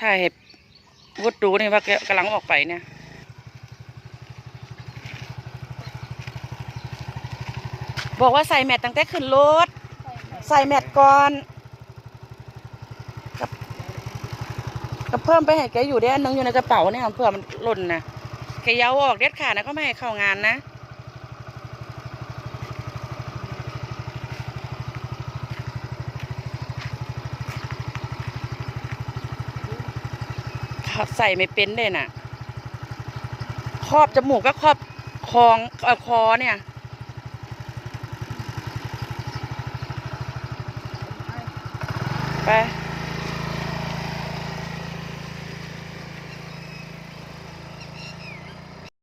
ถ่ายให้วุดดูนี่ว่ากำลังออกไปเนี่ยบอกว่าใส่แมทตั้งแต่ขึ้นรถ ใส่แมทก่อนกับกับเพิ่มไปให้แกอยู่ได้อันนึงอยู่ในกระเป๋าเนี่ยเพื่อมันหล่นนะแกเยาออกเด็ดขาดนะก็ไม่ให้เข้างานนะ ใส่ไม่เป็นเลยน่ะ ครอบจมูกก็ครอบคองอคอเนี่ย ไป